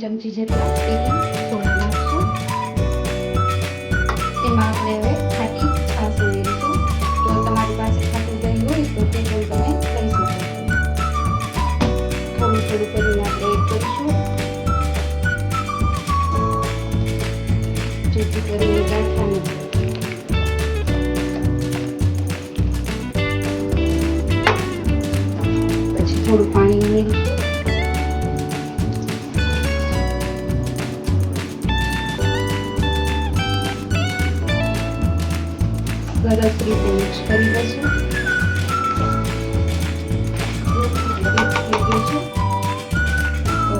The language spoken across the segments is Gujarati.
ચમચી જેટલા બેકિંગ સોડા નાખશું તેમાં આપણે હવે ખાટી છાશ ઉમેરીશું તો તમારી પાસે ખાટું દહીં હોય તો તે પણ તમે લઈ શકો થોડું થોડું કરીને આપણે એડ કરીશું. જેથી કરીને ગાંઠા પછી થોડું પાણી ઉમેરીશું. સરસ રીતે મિક્સ કરી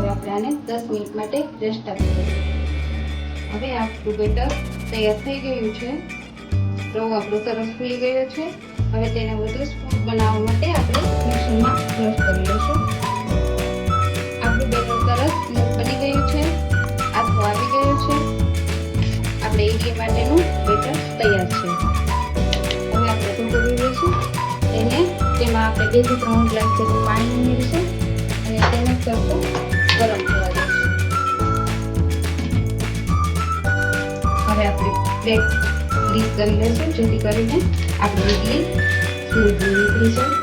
આપણે આને દસ મિનિટ માટે રેસ્ટ આપી દઈશું હવે આપણું બેટર તૈયાર થઈ ગયું છે. રવો આપણો સરસ ફૂલી ગયો છે. હવે તેને વધુ સ્મૂથ બનાવવા માટે આપણે મિક્સરમાં ક્રશ કરી લઈશું. આપણે ત્રણ ગ્લાસ જેટલું પાણી ઉમેરીશું અને તેને સરખો ગરમ થવા દઈશું હવે આપણે પ્લેટ ગ્રીસ કરી લઈશું. જેથી કરીને આપણી ઇડલી સુરજી નીકળી જાય.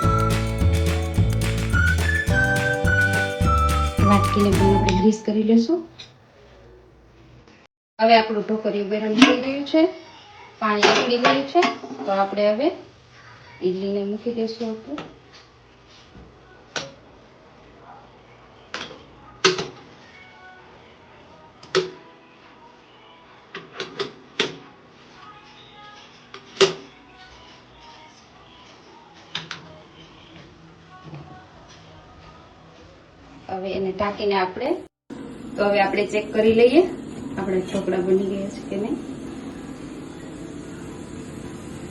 વાટકીને પણ આપણે ગ્રીસ કરી લઈશું. હવે આપણું ઢોકરિયું ગરમ થઈ ગયું છે. પાણી ઉકળી ગયું છે. તો આપણે હવે ઇડલીને મૂકી દઈશું આપણે. હવે એને ઢાંકીને આપણે, તો હવે આપણે ચેક કરી લઈએ, આપણે ઢોકળા બની ગયા છે કે નહીં.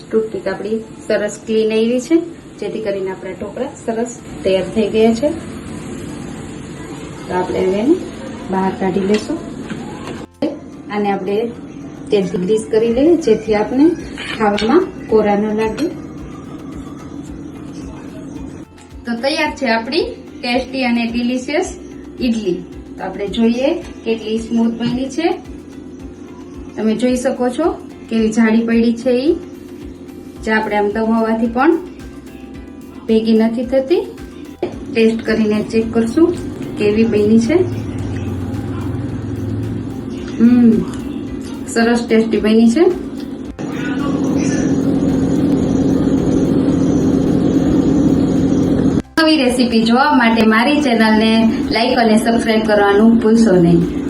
ટૂથપીક આપણી સરસ ક્લીન આવી છે, જેથી કરીને આપણા ઢોકળા સરસ તૈયાર થઈ ગયા છે. તો આપણે હવે બહાર કાઢી લેશું અને આપણે તેલથી ગ્રીસ કરી લઈએ, જેથી આપણે ખાવામાં કોરા ન લાગે. તો તૈયાર છે આપણી ટેસ્ટી અને ડિલિશિયસ ઈડલી. તો આપણે જોઈએ કેટલી સ્મૂથ બની છે. તમે જોઈ શકો છો કેવી જાડી પડી છે એ જે આપણે આમ દબાવવાથી પણ ભેગી નથી થતી. ટેસ્ટ કરીને ચેક કરશું કેવી બની છે. હમ, સરસ ટેસ્ટી બની છે. નવી રેસીપી જોવા માટે મારી ચેનલને લાઇક અને સબસ્ક્રાઇબ કરવાનું ભૂલશો નહીં.